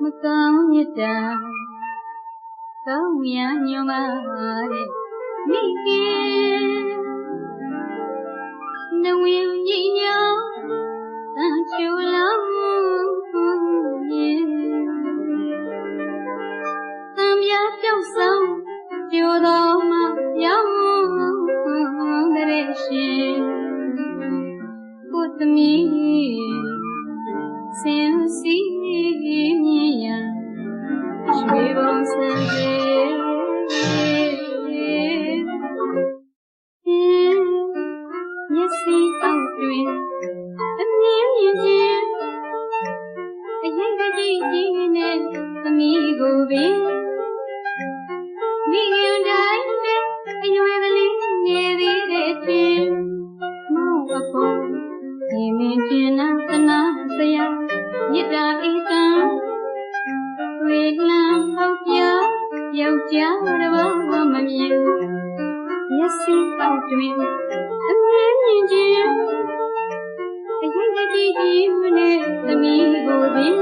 မကောင်းမြတ်တာကောင်းမြတ်ညွန်ပါတဲ့မိခင်န င်းစီမြင်ရရွှေဘုံစံစေမျက်စိအောက်တွင်အမြင်မြင်ခြင်းအရင်ကကြည့်ကြည့်နဲ့သမီးကိုပင် က်စိပေါက်တွင်အမြင်မြင်ခြင်းအရင်ကကြည့်ကြည့်နဲ့သမီးကိုပင်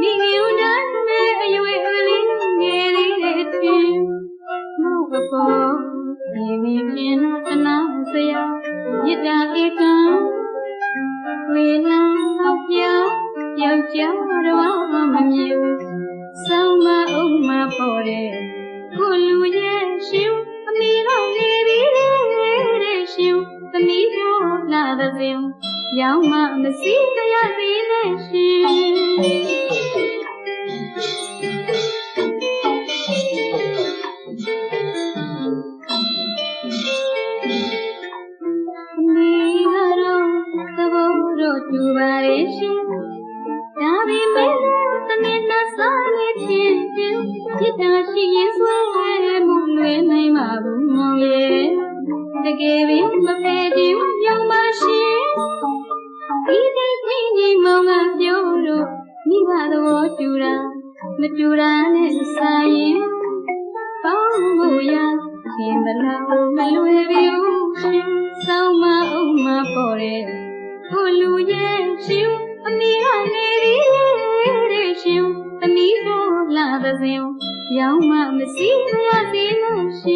မိခင်တိုင်းနဲ့အရွယ်ကလေးငယ်လေးတဲ့ချင်းမောအပေါ်ဒီမင်းကျင်နာသနာစရာမြစ်တာဧကံဝေလံဟောက်ပြယောက်ျားတော်မမြင်ဆောင်းမအုံမပေါ်တဲ့ကိုလူရဲ့ သမီးတို့လာတဲ့စဉ်ရောင်းမမစီးကြရသေးနဲ့ရှင်မိကတော့သဘောတော့တူပါရဲ့ရှင်ဒါပေမဲ့သမီးနှစားနေချင်းတူจิตတာရှိရင်ဆွဲမှုလွယ်နိုင်မှာဘူးမောင်ရဲ့ တကယ်ပင်မဖဲခြင်းရောင်ပါရှင်ဒီတိတ်ချင်းကြီးမောင်ကပြောလို့မိဘသဘောတူတာမတူတာနဲ့ဆိုင်ရင်ပေါင်းဖို့ရခင်ဗလားမလွယ်ဘူးရှင်ဆောင်းမအောင်မပေါ်တဲ့ကိုလူရဲ့ရှင်အမိကနေရီတဲ့ရှင်သမီးကိုလာတဲ့စဉ်ရောင်းမမစီးရသေးလို့ရှင်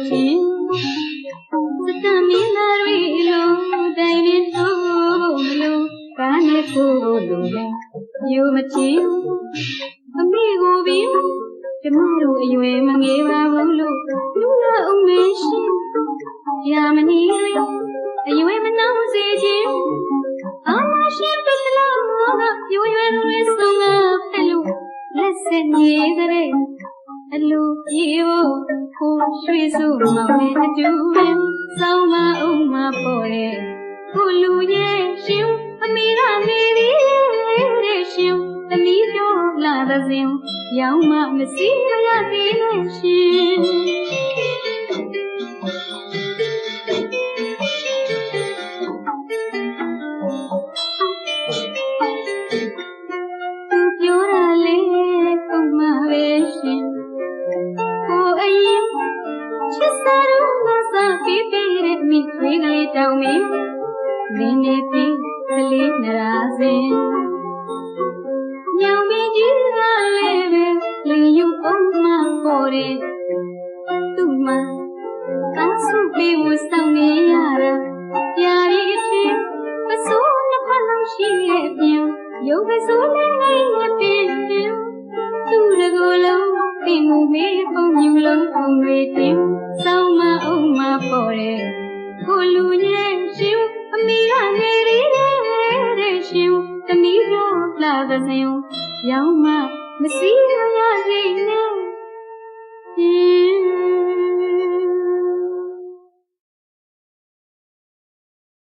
လို့မထင်စတမင်းသားတွေလိုတိုင်းပင်ဖို့မလို့ကားနဲ့ကိုယ်ကိုလွယ်မယ်လို့မထင်အမေကိုပင်ကျမတို့အရွယ်မငယ်ပါဘူးလို့လူလာအောင်မရှိရာမနီအရွယ်မနှောင်းစေခြင်းအမရှိပစ္စလောကရွရွယ်ရွယ်ဆုံးကဖက်လို့လက်ဆက်နေတဲ့ အလူပြေဖို့ကိုရွှေစုမောင်နဲ့အတူပဲစောင်းမအောင်မပေါ်တဲ့ကိုလူရဲ့ရှင်အမေကနေပြီတဲ့ရှင်သမီးပြောလာတဲ့စဉ်ရောင်းမမစီးမရသေးနဲ့ရှင် လင်းနေပြီကလေးနရာစင်ညောင်မင်းကြီးကလည်းပဲလင်ယူအောင်မပေါ်တဲ့သူ့မှာကားဆုပ်ပြီးဝဆောင်နေရတာပြာရီအဖြစ်မဆိုးနှစ်ဖက်လုံးရှိရဲ့အပြင်ရုပ်ကစိုးလေးလေးနဲ့ပြင်းပြင်းသူ့တကူလုံးပင်မူမေးပုံမြူလုံးပုံတွေတင်စောင်းမအောင်မပေါ်တဲ့ကို လာတဲ့စဉ်ရောင်းမမစီးရရစေနဲ့